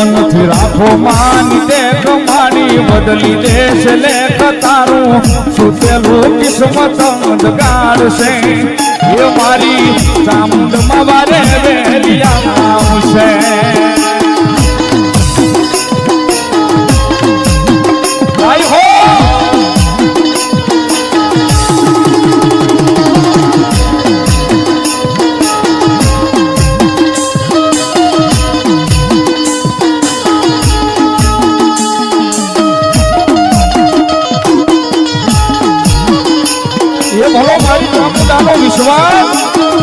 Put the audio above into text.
અમથી રાખો માન, દેખ મારી બદલી દેશ, લેખ તારું સુતેલું કિસ્મત અંધકાર એ મારી ચામુંડમાં વારે ભલો મારી પ્રભુતાનો વિશ્વાસ.